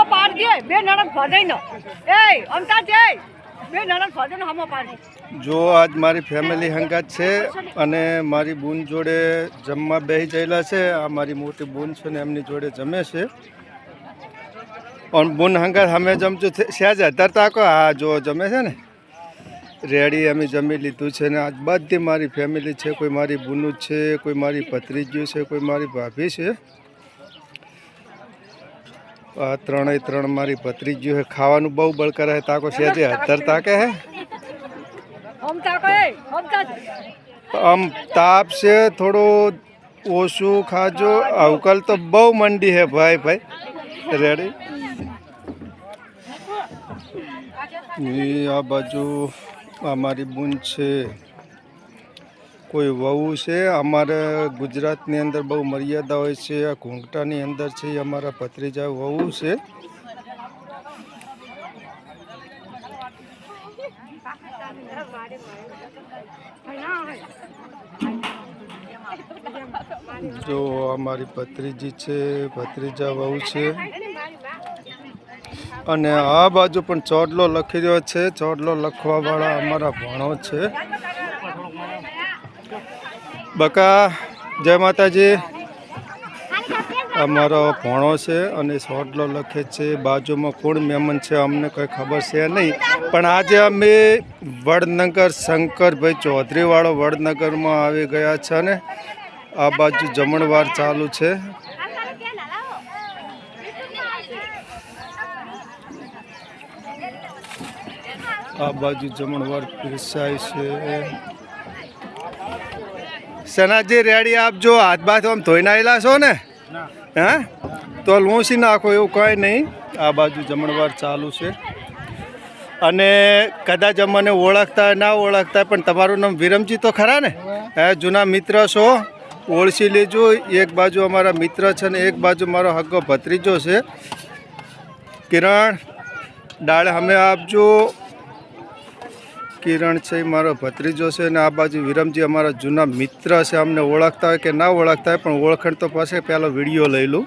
હમો પાડજે બે નણંદ ન. એ અમતા છે બે નણંદ ભજાઈ હમો પાડજે જો આજ મારી ફેમિલી હંગાત છે અને મારી બૂન જોડે જમવા બેહી ગયેલા છે. આ મારી મોટી બૂન છે ને એમની જોડે જમે છે. પણ બૂન હંગાત અમે જમજો સહેજ અત્યારે કહો હા જો જમે છે ને. રેડી અમે જમી લીધું છે ને. આજ બધી મારી ફેમિલી છે. કોઈ મારી બૂનું છે, કોઈ મારી ભત્રીજીઓ છે, કોઈ મારી ભાભી છે. આ ત્રણેય ત્રણ મારી ભત્રીજી છે. ખાવાનું બહુ બળકર હે તાકો સહેજે અત્યારે તાકે હે? છે આમ તાપ છે થોડો ઓછું ખાજો. અવકલ તો બહુ મંડી હે ભાઈ ભાઈ. રેડી આ બાજુ અમારી બૂન છે. કોઈ વહુ છે? અમારે ગુજરાતની અંદર બહુ મર્યાદા હોય છે. આ ઘૂંઘટાની અંદર છે અમારા ભત્રીજા વહુ છે. જો અમારી ભત્રીજી છે, ભત્રીજા વહુ છે. અને આ બાજુ પણ ચોડલો લખી રહ્યો છે. ચોડલો લખવાવાળા અમારા ભણો છે. બકા, જય માતાજી. અમારો ભણો છે અને સોટલો લખે છે, બાજુમાં કોણ મહેમાન છે અમને કંઈ ખબર છે નહીં. પણ આજે અમે વડનગર શંકરભાઈ ચૌધરીવાળો વડનગરમાં આવી ગયા છે ને, આ બાજુ જમણવાર ચાલુ છે. આ બાજુ જમણવાર પીરસાય છે. સનાજી રેડી આપજો હાથ બાથ આમ ધોઈ નાયેલા છો ને? હે? તો લૂંસી નાખો એવું કંઈ નહીં. આ બાજુ જમણવાર ચાલુ છે. અને કદાચ અમને ઓળખતા ના ઓળખતા પણ તમારું નામ વિરમજી તો ખરા ને? હે જૂના મિત્ર છો. ઓળખી લેજો. એક બાજુ અમારા મિત્ર છે ને એક બાજુ મારો હગ્ગો ભત્રીજો છે. કિરણ ડાળ અમે આપજો. કિરણ છે એ મારો ભત્રીજો છે અને આ બાજુ વિરમજી અમારા જૂના મિત્ર છે, અમને ઓળખતા હોય કે ના ઓળખતા હોય, પણ ઓળખણ તો પાસે પહેલો વીડિયો લઈ લઉં.